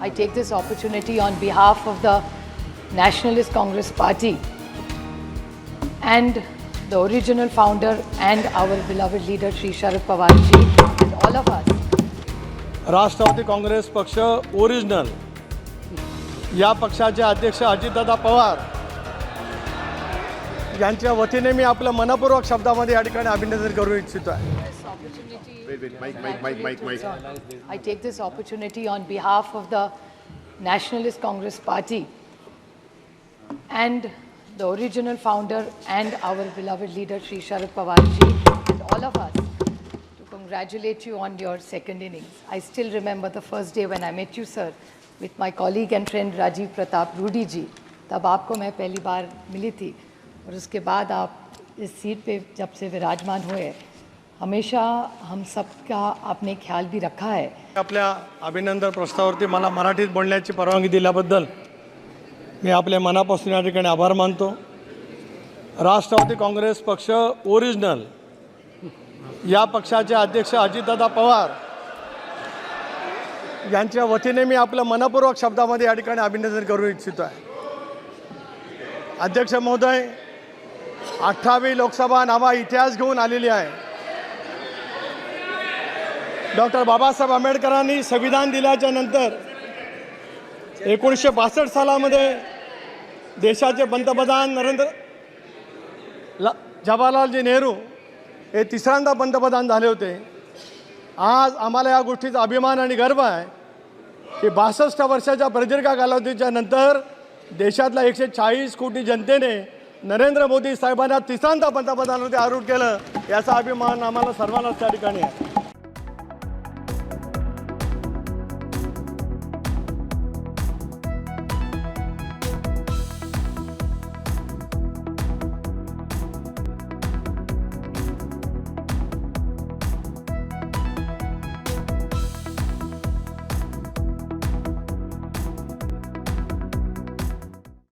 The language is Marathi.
I take this opportunity on behalf of the Nationalist Congress Party and the original founder and our beloved leader Sri Sharad Pawar ji and all of us Rashtrawadi Congress पक्ष ओरिजिनल या पक्षाचे अध्यक्ष अजितदादा पवार यांच्या वतीने मी आपलं मनपूर्वक शब्दामध्ये या ठिकाणी अभिनंदन करू इच्छितो आहे I take this opportunity on behalf of the Nationalist Congress Party and the original founder and our beloved leader Sri Sharad Pawar and all of us to congratulate you on your second innings. I still remember the first day when I met you, sir, with my colleague and friend Rajiv Pratap rudi ji. तब आपको मैं पहली बार मिली थी और उसके बाद आप इस सीट पे जब से विराजमान हुए हमेशा हम सबका आपने ख्याल भी रखा है। आपल्या अभिनंदन प्रस्तावावरती मला मराठीत बोलण्याची परवानगी दिल्याबद्दल मी आपल्या मनापासून या ठिकाणी आभार मानतो. राष्ट्रवादी काँग्रेस पक्ष ओरिजिनल या पक्षाचे अध्यक्ष अजितदादा पवार यांच्या वतीने मी आपलं मनपूर्वक शब्दामध्ये या ठिकाणी अभिनंदन करू इच्छितो आहे. अध्यक्ष महोदय अठ्ठावी लोकसभा नावा इतिहास घेऊन आलेली आहे. डॉक्टर बाबासाहेब आंबेडकरांनी संविधान दिल्याच्या नंतर एकोणीसशे बासष्ट सालामध्ये देशाचे पंतप्रधान नरेंद्र ला जवाहरलालजी नेहरू हे तिसऱ्यांदा पंतप्रधान झाले होते. आज आम्हाला या गोष्टीचा अभिमान आणि गर्व आहे की बासष्ट वर्षाच्या प्रदीर्घ कालावधीच्या नंतर देशातल्या एकशे चाळीस कोटी जनतेने नरेंद्र मोदी साहेबांना तिसऱ्यांदा होते आरूढ केलं याचा अभिमान आम्हाला सर्वांनाच त्या ठिकाणी आहे.